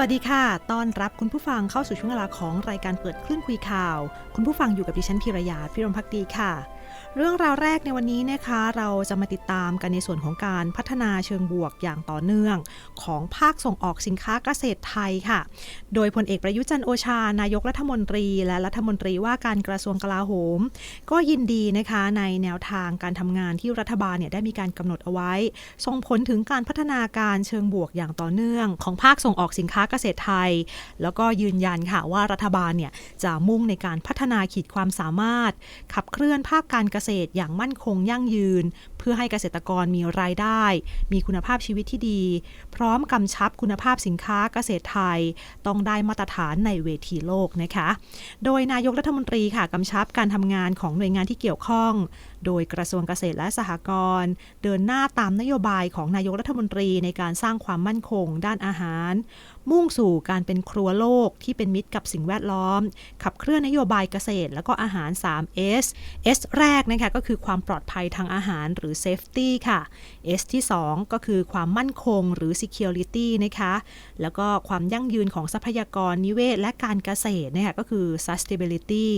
สวัสดีค่ะ ต้อนรับคุณผู้ฟังเข้าสู่ช่วงเวลาของรายการเปิดคลื่นคุยข่าว คุณผู้ฟังอยู่กับดิฉันพิรยาพิรมพักดีค่ะ เรื่องราวแรกในวันนี้นะคะเราจะมาติดตามกันในส่วนของการพัฒนาเชิงบวกอย่างต่อเนื่อง ของภาคส่งออกสินค้าเกษตรไทยค่ะ โดยพลเอกประยุจันโอชานายกรัฐมนตรี และรัฐมนตรีว่าการกระทรวงกลาโหม ก็ยินดีนะคะในแนวทางการทำงานที่รัฐบาลเนี่ยได้มีการกำหนดเอาไว้ ส่งผลถึงการพัฒนาการเชิงบวกอย่างต่อเนื่อง ของภาคส่งออกสินค้าเกษตรไทย แล้วก็ยืนยันค่ะว่ารัฐบาลเนี่ยจะมุ่งในการพัฒนาขีดความสามารถ ขับเคลื่อนภาคการการเกษตรอย่างมั่นคงยั่งยืนเพื่อให้เกษตรกรมีรายได้ มีคุณภาพชีวิตที่ดี พร้อมกำชับคุณภาพสินค้าเกษตรไทย ต้องได้มาตรฐานในเวทีโลกนะคะ โดยนายกรัฐมนตรีค่ะกำชับการทำงานของหน่วยงานที่เกี่ยวข้อง โดยกระทรวงเกษตรและสหกรณ์เดินหน้าตามนโยบายของนายกรัฐมนตรีในการสร้างความมั่นคง ด้านอาหาร มุ่งสู่การเป็นครัวโลกที่เป็นมิตรกับสิ่งแวดล้อม ขับเคลื่อนนโยบายเกษตร แล้วก็อาหาร 3S S แรกนะคะก็คือความปลอดภัยทางอาหารหรือ safety ค่ะ S ที่ 2 ก็คือความมั่นคงหรือ security นะคะ แล้วก็ความยั่งยืนของทรัพยากรนิเวศ และการเกษตรนะคะก็คือ sustainability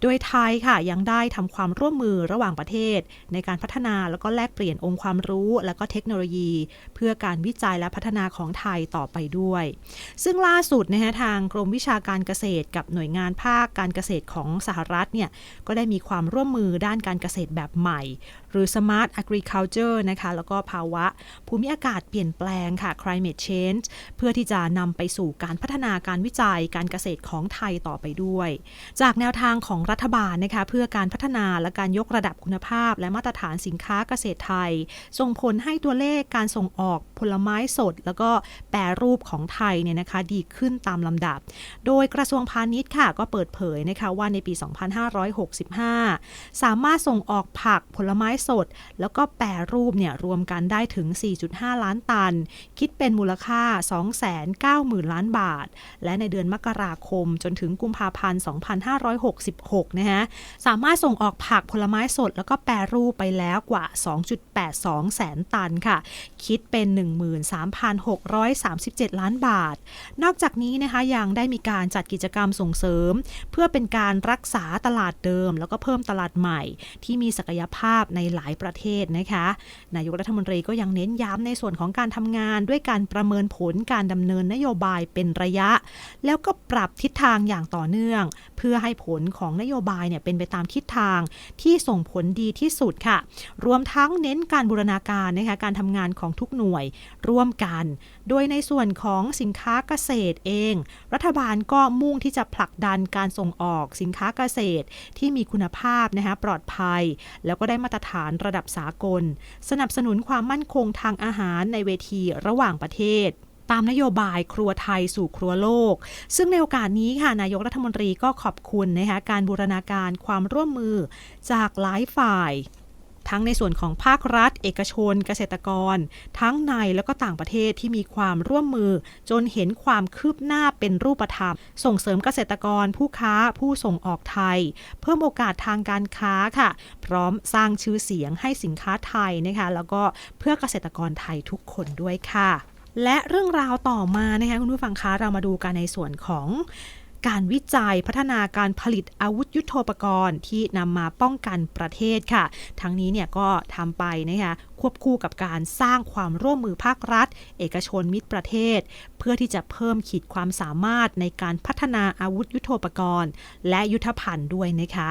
โดยไทยค่ะยังได้ทำความร่วมมือระหว่างประเทศ ในการพัฒนาแล้วก็แลกเปลี่ยนองค์ความรู้ แล้วก็เทคโนโลยี เพื่อการวิจัยและพัฒนาของไทยต่อไปด้วย ซึ่งล่าสุดนะคะทางกรมวิชาการเกษตร กับหน่วยงานภาคการเกษตรของสหรัฐเนี่ยก็ได้มีความร่วมมือด้านการเกษตรแบบใหม่ หรือ smart agriculture นะคะ แล้วก็ภาวะภูมิอากาศเปลี่ยนแปลงค่ะ climate change เพื่อที่จะนำไปสู่การพัฒนาการวิจัยการเกษตรของไทยต่อไปด้วย จากแนวทางของรัฐบาลนะคะเพื่อการพัฒนาและการยกระดับคุณภาพ และมาตรฐานสินค้าเกษตรไทย ส่งผลให้ตัวเลขการส่งออกผลไม้สด แล้วก็แปรรูปของไทยเนี่ยนะคะดีขึ้นตามลำดับ โดยกระทรวงพาณิชย์ค่ะก็เปิดเผยนะคะว่าในปี 2565 สามารถส่งออกผักผลไม้สด แล้วก็แปรรูปเนี่ยรวมกันได้ถึง 4.5 ล้านตัน คิดเป็นมูลค่า 290,000 ล้านบาท และในเดือนมกราคมจนถึงกุมภาพันธ์ 2566 นะฮะ สามารถส่งออกผักผลไม้สด แล้วก็แปรรูปไปแล้วกว่า 2.82 แสนตันค่ะ คิดเป็น 13,637 ล้านบาท นอกจากนี้นะคะยังได้มีการจัดกิจกรรมส่งเสริม เพื่อเป็นการรักษาตลาดเดิม แล้วก็เพิ่มตลาดใหม่ ที่มีศักยภาพในหลายประเทศนะคะ นายกรัฐมนตรีก็ยังเน้นย้ำในส่วนของการทำงาน ด้วยการประเมินผลการดำเนินนโยบายเป็นระยะ แล้วก็ปรับทิศทางอย่างต่อเนื่อง เพื่อให้ผลของนโยบายเนี่ยเป็นไปตามทิศทางที่ส่งผลดีที่สุดค่ะ รวมทั้งเน้นการบูรณาการนะคะการทำงานของทุกหน่วยร่วมกัน โดยในส่วนของสินค้าเกษตรเอง รัฐบาลก็มุ่งที่จะผลักดันการส่งออกสินค้าเกษตรที่มีคุณภาพนะคะปลอดภัย แล้วก็ได้มาตรฐานระดับสากล สนับสนุนความมั่นคงทางอาหารในเวทีระหว่างประเทศตามนโยบายครัวไทยสู่ครัวโลก ซึ่งในโอกาสนี้ค่ะนายกรัฐมนตรีก็ขอบคุณนะคะการบูรณาการความร่วมมือจากหลายฝ่าย ทั้งในส่วนของภาครัฐ เอกชน เกษตรกร ทั้งในและก็ต่างประเทศที่มีความร่วมมือ จนเห็นความคืบหน้าเป็นรูปธรรม ส่งเสริมเกษตรกรผู้ค้าผู้ส่งออกไทย เพิ่มโอกาสทางการค้าค่ะ พร้อมสร้างชื่อเสียงให้สินค้าไทยนะคะแล้วก็เพื่อเกษตรกรไทยทุกคนด้วยค่ะ และเรื่องราวต่อมานะคะคุณผู้ฟังคะเรามาดูกันในส่วนของ การวิจัยพัฒนาการผลิตอาวุธยุโทโธปกรณ์ ที่นำมาป้องกันประเทศค่ะ ทั้งนี้เนี่ยก็ทำไปนะคะควบคู่กับการสร้างความร่วมมือภาครัฐ เอกชนมิตรประเทศ เพื่อที่จะเพิ่มขีดความสามารถในการพัฒนาอาวุธยุโทโธปกรณ์ และยุทธภัณฑ์ด้วยนะคะ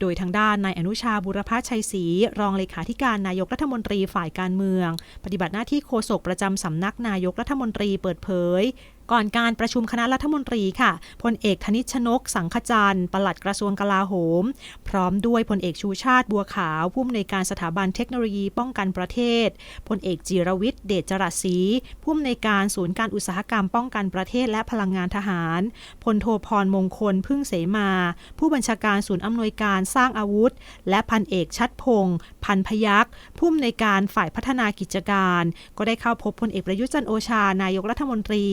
โดยทางด้านนายอนุชาบุรพชัยศรีรองเลขาธิการนายกรัฐมนตรีฝ่ายการเมือง ปฏิบัติหน้าที่โฆษกประจำสำนักนายกรัฐมนตรีเปิดเผย ก่อนการประชุมคณะรัฐมนตรีค่ะพลเอกธนิชนก สังขจันทร์ปลัดกระทรวงกลาโหม พร้อมด้วยพลเอกชูชาติบัวขาว ผู้อำนวยการสถาบันเทคโนโลยีป้องกันประเทศพลเอกจิรวิทย์เดชจรัสศรีผู้อำนวยการศูนย์การอุตสาหกรรมป้องกันประเทศและพลังงานทหารพลโทพรมงคลพึ่งเสมา ผู้บัญชาการศูนย์อำนวยการสร้างอาวุธ และพันเอกชัดพงศ์พันพยักษ์ผู้อำนวยการฝ่ายพัฒนากิจการ ก็ได้เข้าพบพลเอกประยุจันโอชานายกรัฐมนตรี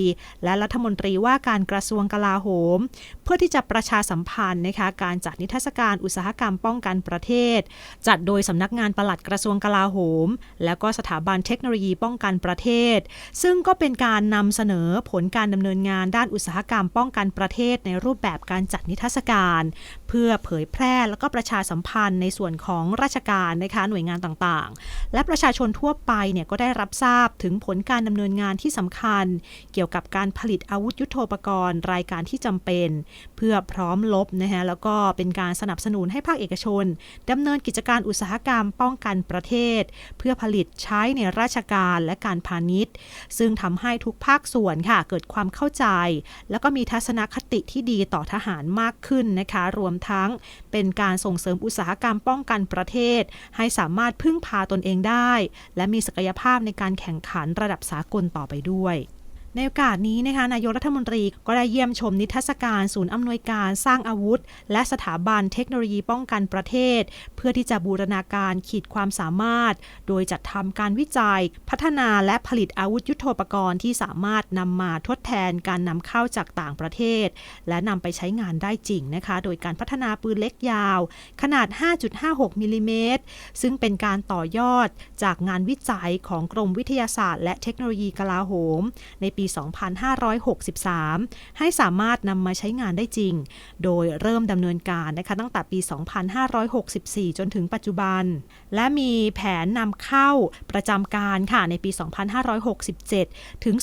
และรัฐมนตรีว่าการกระทรวงกลาโหม เพื่อที่จะประชาสัมพันธ์นะคะการจัดนิทรรศการอุตสาหกรรมป้องกันประเทศ จัดโดยสำนักงานปลัดกระทรวงกลาโหม แล้วก็สถาบันเทคโนโลยีป้องกันประเทศ ซึ่งก็เป็นการนำเสนอผลการดำเนินงานด้านอุตสาหกรรมป้องกันประเทศ ในรูปแบบการจัดนิทรรศการ เพื่อเผยแพร่แล้วก็ประชาสัมพันธ์ในส่วนของราชการนะคะหน่วยงานต่างๆ และประชาชนทั่วไปเนี่ยก็ได้รับทราบถึงผลการดำเนินงานที่สำคัญ เกี่ยวกับการผลิตอาวุธยุโทโธปกรณ์ รายการที่จำเป็น เพื่อพร้อมลบนะคะแล้วก็เป็นการสนับสนุนให้ภาคเอกชนดำเนินกิจการอุตสาหกรรมป้องกันประเทศ เพื่อผลิตใช้ในราชการและการพาณิชย์ ซึ่งทำให้ทุกภาคส่วนค่ะเกิดความเข้าใจ แล้วก็มีทัศนคติที่ดีต่อทหารมากขึ้นนะคะรวมทั้งเป็นการส่งเสริมอุตสาหกรรมป้องกันประเทศ ให้สามารถพึ่งพาตนเองได้ และมีศักยภาพในการแข่งขันระดับสากลต่อไปด้วย ในโอกาสนี้นะคะนายกรัฐมนตรีก็ได้เยี่ยมชมนิทรรศการศูนย์อำนวยการสร้างอาวุธ และสถาบันเทคโนโลยีป้องกันประเทศ เพื่อที่จะบูรณาการขีดความสามารถ โดยจัดทำการวิจัย พัฒนาและผลิตอาวุธยุโทโธปกรณ์ที่สามารถนำมาทดแทนการนำเข้าจากต่างประเทศ และนำไปใช้งานได้จริงนะคะ โดยการพัฒนาปืนเล็กยาว ขนาด 5.56มิลลิเมตรซึ่งเป็นการต่อยอดจากงานวิจัยของกรมวิทยาศาสตร์ และเทคโนโลยีกลาโหม ในปี2563 ให้สามารถนำมาใช้งานได้จริง โดยเริ่มดำเนินการนะคะตั้งแต่ปี 2564 จนถึงปัจจุบัน และมีแผนนำเข้าประจำการค่ะในปี 2567 ถึง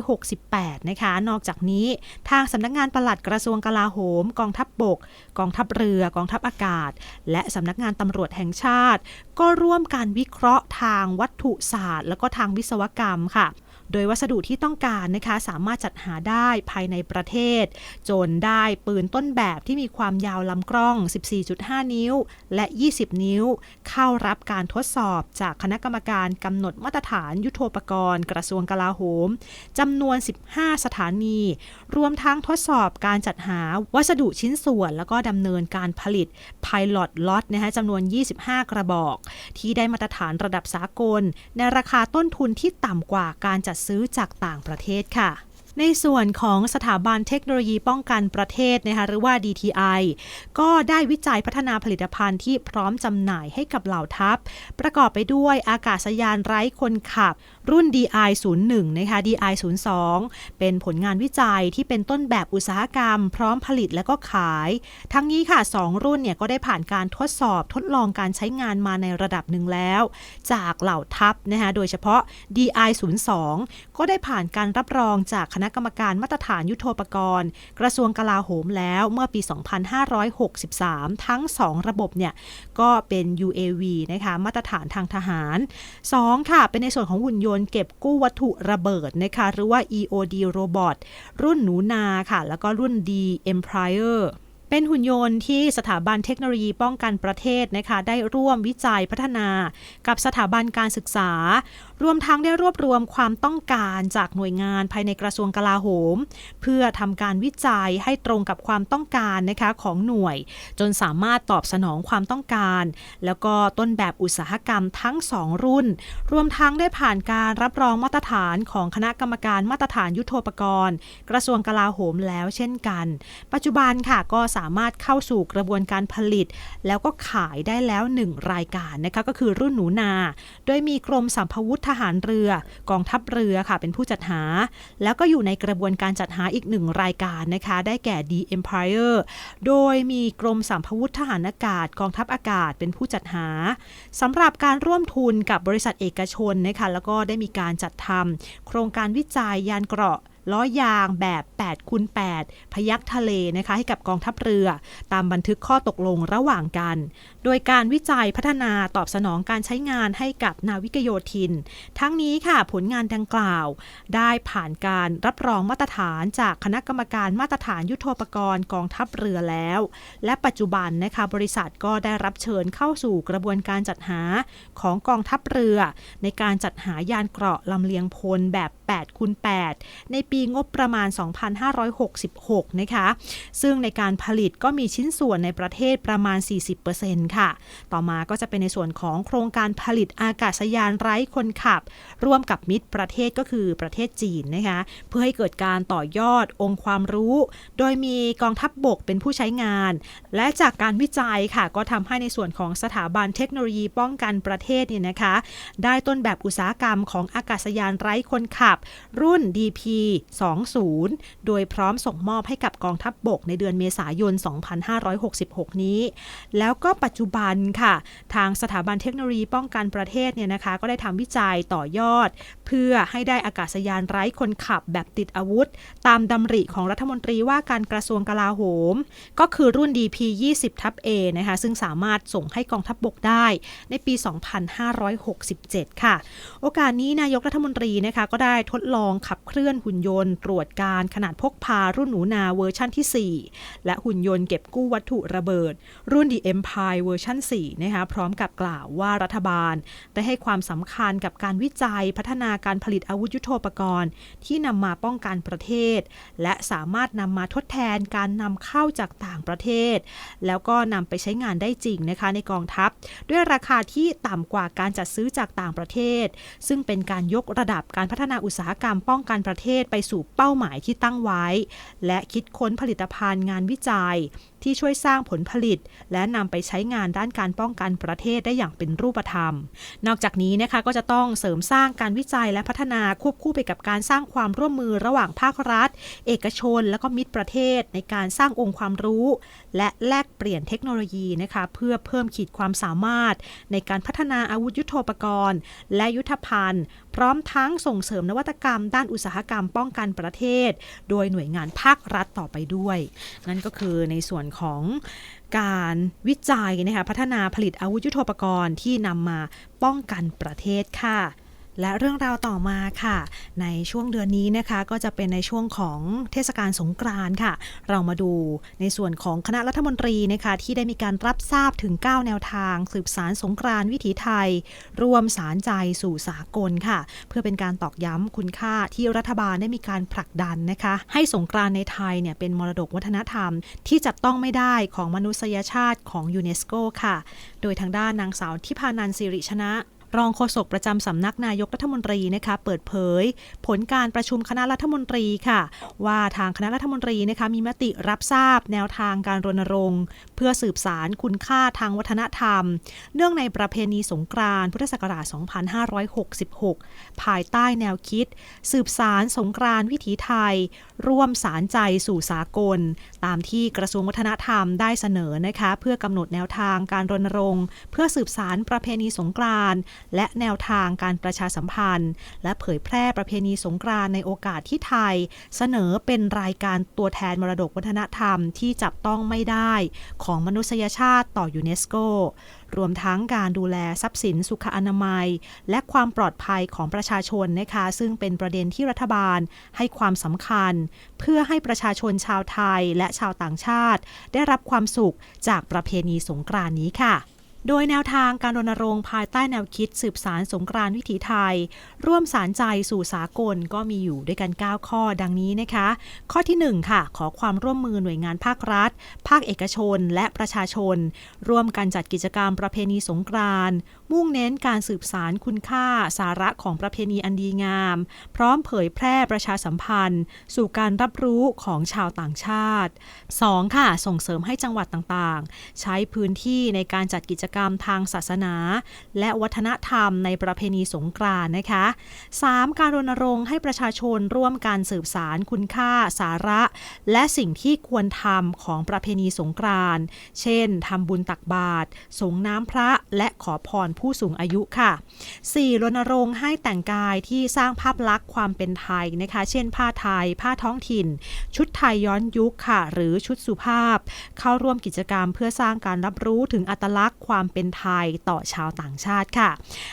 2568 นะคะ นอกจากนี้ทางสำนักงานปลัดกระทรวงกลาโหม กองทัพบบก กองทัพเรือ กองทัพอากาศ และสำนักงานตำรวจแห่งชาติ ก็ร่วมการวิเคราะห์ทางวัตถุศาสตร์ แล้วก็ทางวิศวกรรมค่ะ โดยวัสดุที่ต้องการนะคะสามารถจัดหาได้ภายในประเทศ จนได้ปืนต้นแบบที่มีความยาวลำกล้อง 14.5 นิ้ว และ 20 นิ้ว เข้ารับการทดสอบจากคณะกรรมการกำหนดมาตรฐานยุโทโธปกรณ์กระทรวงกลาโหมจำนวน 15 สถานี รวมทั้งทดสอบการจัดหาวัสดุชิ้นส่วน แล้วก็ดำเนินการผลิต Pilot Lot นะคะจำนวน 25 กระบอก ที่ได้มาตรฐานระดับสากล ในราคาต้นทุนที่ต่ำกว่าการจัดซื้อจากต่างประเทศค่ะในส่วนของสถาบันเทคโนโลยีป้องกันประเทศนะคะหรือว่า DTI ก็ได้วิจัยพัฒนาผลิตภัณฑ์ที่พร้อมจำหน่ายให้กับเหล่าทัพ ประกอบไปด้วยอากาศยานไร้คนขับรุ่น DI 01 นะคะ DI 02 เป็นผลงานวิจัยที่เป็นต้นแบบอุตสาหกรรม พร้อมผลิตและก็ขาย ทั้งนี้ค่ะ 2 รุ่นเนี่ยก็ได้ผ่านการทดสอบทดลองการใช้งานมาในระดับหนึ่งแล้ว จากเหล่าทัพนะคะโดยเฉพาะ DI 02 ก็ได้ผ่านการรับรองจากคณะกรรมการมาตรฐานยุทโธปกรณ์ กระทรวงกลาโหมแล้วเมื่อปี 2563 ทั้ง 2 ระบบเนี่ยก็เป็น UAV นะคะมาตรฐานทางทหาร 2 ค่ะ เป็นในส่วนของหุ่นยนต์เก็บกู้วัตถุระเบิดนะคะหรือว่า EOD Robot รุ่นหนูนาค่ะ แล้วก็รุ่น D Empire เป็นหุ่นยนต์ที่สถาบันเทคโนโลยีป้องกันประเทศนะคะได้ร่วมวิจัยพัฒนา กับสถาบันการศึกษา รวมทั้งได้รวบรวมความต้องการจากหน่วยงานภายในกระทรวงกลาโหม เพื่อทำการวิจัยให้ตรงกับความต้องการนะคะของหน่วย จนสามารถตอบสนองความต้องการ แล้วก็ต้นแบบอุตสาหกรรมทั้ง 2 รุ่น รวมทั้งได้ผ่านการรับรองมาตรฐานของคณะกรรมการมาตรฐานยุทโธปกรณ์ กระทรวงกลาโหมแล้วเช่นกัน ปัจจุบันค่ะก็สามารถเข้าสู่กระบวนการผลิต แล้วก็ขายได้แล้ว 1 รายการนะคะก็คือรุ่นหนูนา โดยมีกรมสัมพวุธทหารเรือกองทัพเรือค่ะเป็นผู้จัดหา แล้วก็อยู่ในกระบวนการจัดหาอีกหนึ่งรายการนะคะได้แก่ D Empire โดยมีกรมสัมพวุธทหารอากาศกองทัพอากาศเป็นผู้จัดหาสำหรับการร่วมทุนกับบริษัทเอกชนนะคะแล้วก็ได้มีการจัดทำโครงการวิจัยยานเกราะ ล้อยางแบบ8คูณ8พยักทะเลนะคะให้กับกองทัพเรือ ตามบันทึกข้อตกลงระหว่างกัน โดยการวิจัยพัฒนาตอบสนองการใช้งานให้กับนาวิกโยธิน ทั้งนี้ค่ะผลงานดังกล่าว ได้ผ่านการรับรองมาตรฐานจากคณะกรรมการมาตรฐานยุทโธปกรณ์กองทัพเรือแล้ว และปัจจุบันนะคะบริษัทก็ได้รับเชิญเข้าสู่กระบวนการจัดหาของกองทัพเรือ ในการจัดหายานเกราะลำเลียงพลแบบ8คูณ8ในปีงบประมาณ 2566 นะคะ ซึ่งในการผลิตก็มีชิ้นส่วนในประเทศประมาณ 40%ค่ะต่อมาก็จะเป็นในส่วนของโครงการผลิตอากาศยานไร้คนขับ ร่วมกับมิตรประเทศก็คือประเทศจีนนะคะ เพื่อให้เกิดการต่อยอดองค์ความรู้ โดยมีกองทัพบบกเป็นผู้ใช้งาน และจากการวิจัยค่ะ ก็ทำให้ในส่วนของสถาบันเทคโนโลยีป้องกันประเทศเนี่ยนะคะ ได้ต้นแบบอุตสาหกรรมของอากาศยานไร้คนขับ รุ่น DP 20 โดยพร้อมส่งมอบให้กับกองทัพบบกในเดือนเมษายน 2566 นี้ แล้วก็ปัจจุบันค่ะ ทางสถาบันเทคโนโลยีป้องกันประเทศเนี่ยนะคะ ก็ได้ทำวิจัยต่อยอด เพื่อให้ได้อากาศยานไร้คนขับแบบติดอาวุธ ตามดำริของรัฐมนตรีว่าการกระทรวงกลาโหม ก็คือรุ่น DP 20ทับ A นะคะ ซึ่งสามารถส่งให้กองทัพบบกได้ในปี 2567 ค่ะ โอกาสนี้นายกรัฐมนตรีนะคะก็ได้ทดลองขับเคลื่อนหุ่นยนต์ ตรวจการขนาดพกพารุ่นหนูนาเวอร์ชั่นที่ 4 และหุ่นยนต์เก็บกู้วัตถุระเบิด รุ่น The Empire วอร์ชัน4นะคะพร้อมกับกล่าวว่ารัฐบาล ได้ให้ความสำคัญกับการวิจัยพัฒนาการผลิตอาวุธยุโทโธปกรณ์ ที่นำมาป้องกันประเทศ และสามารถนำมาทดแทนการนำเข้าจากต่างประเทศ แล้วก็นำไปใช้งานได้จริงนะคะในกองทัพ ด้วยราคาที่ต่ำกว่าการจัดซื้อจากต่างประเทศ ซึ่งเป็นการยกระดับการพัฒนาอุตสาหกรรมป้องกันประเทศไปสู่เป้าหมายที่ตั้งไว้ และคิดค้นผลิตภัณฑ์งานวิจัย ที่ช่วยสร้างผลผลิต และนำไปใช้งานด้านการป้องกันประเทศได้อย่างเป็นรูปธรรม นอกจากนี้นะคะก็จะต้องเสริมสร้างการวิจัยและพัฒนาควบคู่ไปกับการสร้างความร่วมมือระหว่างภาครัฐ เอกชน และก็มิตรประเทศในการสร้างองค์ความรู้ และแลกเปลี่ยนเทคโนโลยีนะคะเพื่อเพิ่มขีดความสามารถ ในการพัฒนาอาวุธยุโทโธปกรณ์ และยุทธภัณฑ์ พร้อมทั้งส่งเสริมนวัตกรรม ด้านอุตสาหกรรมป้องกันประเทศ โดยหน่วยงานภาครัฐต่อไปด้วย นั่นก็คือในส่วนของ การวิจัยนะคะพัฒนาผลิตอาวุธยุโทโธปกรณ์ที่นำมาป้องกันประเทศค่ะ และเรื่องราวต่อมาค่ะ ในช่วงเดือนนี้นะคะ ก็จะเป็นในช่วงของเทศกาลสงกรานต์ค่ะ เรามาดูในส่วนของคณะรัฐมนตรีนะคะที่ได้มีการรับทราบถึง 9 แนวทาง สืบสารสงกรานต์วิถีไทย รวมสารใจสู่สากลค่ะ เพื่อเป็นการตอกย้ำคุณค่าที่รัฐบาลได้มีการผลักดันนะคะ ให้สงกรานต์ในไทยเนี่ยเป็นมรดกวัฒนธรรม ที่จับต้องไม่ได้ของมนุษยชาติของยูเนสโกค่ะ โดยทางด้านนางสาวทิพานันสิริชนะ รองโฆษกประจำสำนักนายกรัฐมนตรีนะคะเปิดเผย ผลการประชุมคณะรัฐมนตรีค่ะ ว่าทางคณะรัฐมนตรีนะคะมีมติรับทราบแนวทางการรณรงค์ เพื่อสืบสารคุณค่าทางวัฒนธรรม เนื่องในประเพณีสงกรานต์พุทธศักราช 2566 ภายใต้แนวคิด สืบสารสงกรานต์วิถีไทย ร่วมสารใจสู่สากล ตามที่กระทรวงวัฒนธรรมได้เสนอนะคะเพื่อกำหนดแนวทางการรณรงค์ เพื่อสืบสารประเพณีสงกรานต์และแนวทางการประชาสัมพันธ์ และเผยแพร่ประเพณีสงกรานในโอกาสที่ไทย เสนอเป็นรายการตัวแทนมรดกวัฒนธรรมที่จับต้องไม่ได้ของมนุษยชาติต่อยูเนสโก รวมทั้งการดูแลทรัพย์สินสุขอนามัย และความปลอดภัยของประชาชนนะคะ ซึ่งเป็นประเด็นที่รัฐบาลให้ความสำคัญ เพื่อให้ประชาชนชาวไทยและชาวต่างชาติ ได้รับความสุขจากประเพณีสงกรานนี้ค่ะ โดยแนวทางการรณรงค์ภายใต้แนวคิดสืบสารสงกรานวิถีไทย ร่วมสารใจสู่สากลก็มีอยู่ด้วยกัน 9 ข้อดังนี้นะคะ ข้อที่ 1 ค่ะ ขอความร่วมมือหน่วยงานภาครัฐ ภาคเอกชนและประชาชน ร่วมกันจัดกิจกรรมประเพณีสงกรานมุ่งเน้นการสืบสารคุณค่าสาระของประเพณีอันดีงาม พร้อมเผยแพร่ประชาสัมพันธ์ สู่การรับรู้ของชาวต่างชาติ 2. ค่ะส่งเสริมให้จังหวัดต่างๆ ใช้พื้นที่ในการจัดกิจกรรมทางศาสนา และวัฒนธรรมในประเพณีสงกรานต์นะคะ 3. การรณรงค์ให้ประชาชนร่วมการสืบสารคุณค่าสาระ และสิ่งที่ควรทำของประเพณีสงกรานต์เช่นทำบุญตักบาตรสงน้ำพระและขอพรผู้สูงอายุค่ะ 4. รณรงค์ให้แต่งกายที่สร้างภาพลักษณ์ความเป็นไทยนะคะ เช่น ผ้าไทย ผ้าท้องถิ่น ชุดไทยย้อนยุคค่ะ หรือชุดสุภาพ เข้าร่วมกิจกรรมเพื่อสร้างการรับรู้ถึงอัตลักษณ์ความเป็นไทยต่อชาวต่างชาติค่ะ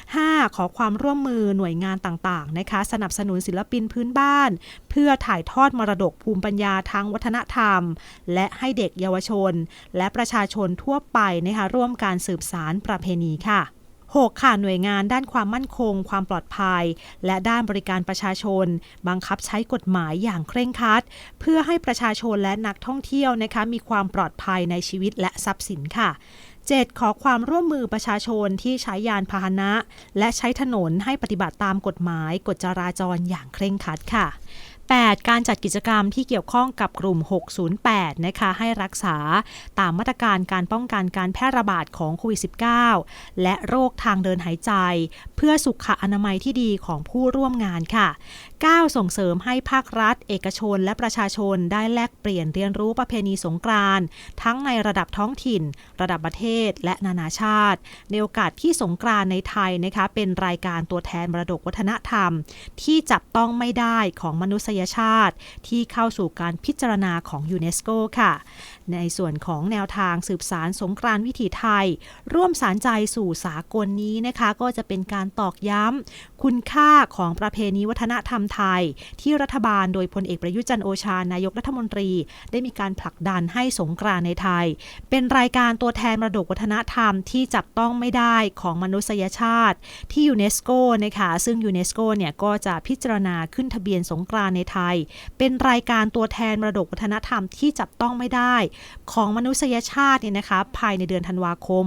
5. ขอความร่วมมือหน่วยงานต่างๆนะคะสนับสนุนศิลปินพื้นบ้าน เพื่อถ่ายทอดมรดกภูมิปัญญาทางวัฒนธรรม และให้เด็กเยาวชน และประชาชนทั่วไปนะคะร่วมการสืบสารประเพณีค่ะ 6. ค่ะหน่วยงานด้านความมั่นคง ความปลอดภัย และด้านบริการประชาชน บังคับใช้กฎหมายอย่างเคร่งครัด เพื่อให้ประชาชนและนักท่องเที่ยวนะคะมีความปลอดภัยในชีวิตและทรัพย์สินค่ะ 7. ขอความร่วมมือประชาชนที่ใช้ยานพาหนะ และใช้ถนนให้ปฏิบัติตามกฎหมายกฎจราจรอย่างเคร่งครัดค่ะ 8. การจัดกิจกรรมที่เกี่ยวข้องกับกลุ่ม 608 นะคะ ให้รักษาตามมาตรการการป้องกันการแพร่ระบาดของโควิด -19 และโรคทางเดินหายใจ เพื่อสุขอนามัยที่ดีของผู้ร่วมงานค่ะ 9. ส่งเสริมให้ภาครัฐ เอกชน และประชาชนได้แลกเปลี่ยนเรียนรู้ประเพณีสงกรานต์ทั้งในระดับท้องถิ่น ระดับประเทศ และนานาชาติ ในโอกาสที่สงกรานต์ในไทยนะคะเป็นรายการตัวแทนมรดกวัฒนธรรม ที่จับต้องไม่ได้ของมนุษยชาติ ที่เข้าสู่การพิจารณาของยูเนสโกค่ะ ในส่วนของแนวทางสืบสารสงกรานต์วิถีไทย ร่วมสารใจสู่สากลนี้นะคะ ก็จะเป็นการตอกย้ำคุณค่าของประเพณีวัฒนธรรมไทย ที่รัฐบาลโดยพลเอกประยุจันทร์โอชานายกรัฐมนตรี ได้มีการผลักดันให้สงกรานในไทย เป็นรายการตัวแทนมรดกวัฒนธรรมที่จับต้องไม่ได้ของมนุษยชาติ ที่ยูเนสโกนะคะซึ่งยูเนสโกเนี่ยก็จะพิจารณาขึ้นทะเบียนสงกรานในไทย เป็นรายการตัวแทนมรดกวัฒนธรรมที่จับต้องไม่ได้ ของมนุษยชาติเนี่ยนะคะภายในเดือนธันวาคม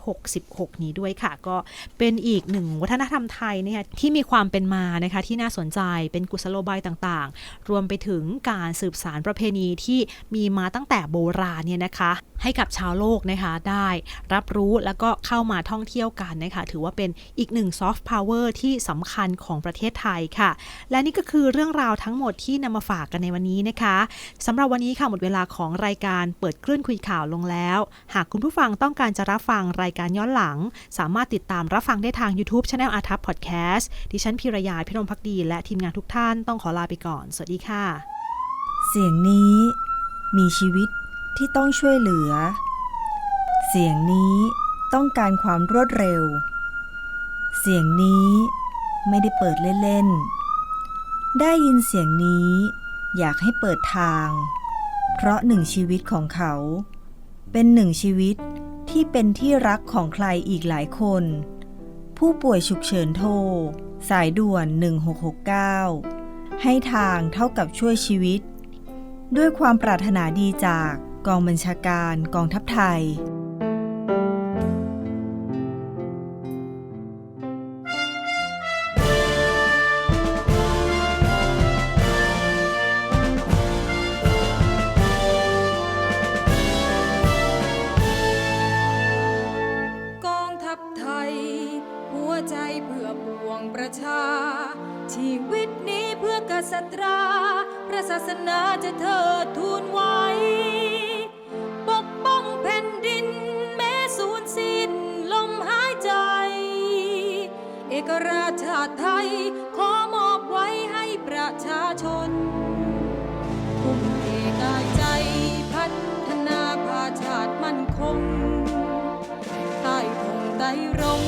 2566 นี้ด้วยค่ะ ก็เป็นอีกหนึ่งวัฒนธรรมไทยเนี่ยที่มีความเป็นมานะคะที่น่าสนใจเป็นกุศโลบายต่างๆ รวมไปถึงการสืบสารประเพณีที่มีมาตั้งแต่โบราณเนี่ยนะคะ ให้กับชาวโลกนะคะได้รับรู้แล้วก็เข้ามาท่องเที่ยวกันนะคะถือว่าเป็นอีกหนึ่งซอฟต์พาวเวอร์ที่สำคัญของประเทศไทยค่ะ และนี่ก็คือเรื่องราวทั้งหมดที่นำมาฝากกันในวันนี้นะคะสำหรับวันนี้ค่ะหมดเวลาของรายการเปิดคลื่นคุยข่าวลงแล้ว หากคุณผู้ฟังต้องการจะรับฟังรายการย้อนหลัง สามารถติดตามรับฟังได้ทาง YouTube Channel อาทับพอดแคสต์ดิฉันพิรยาพิรมพักดีและทีมงานทุกท่านต้องขอลาไปก่อน สวัสดีค่ะ เสียงนี้มีชีวิตที่ต้องช่วยเหลือ เสียงนี้ต้องการความรวดเร็ว เสียงนี้ไม่ได้เปิดเล่นๆ ได้ยินเสียงนี้อยากให้เปิดทาง เพราะหนึ่งชีวิตของเขา เป็นหนึ่งชีวิตที่เป็นที่รักของใครอีกหลายคน ผู้ป่วยฉุกเฉินโทร สายด่วน 1669 ให้ทางเท่ากับช่วยชีวิต ด้วยความปรารถนาดีจากกองบัญชาการกองทัพไทย ตรา พระศาสนาจะเธอทูลไว้ ปกป้องแผ่นดินแม้สูญสิ้นลมหายใจ เอกราชาไทย ขอมอบไว้ให้ประชาชนทุ่มเทกายใจพัฒนาพาชาติมั่นคง ใต้ธงใตรรง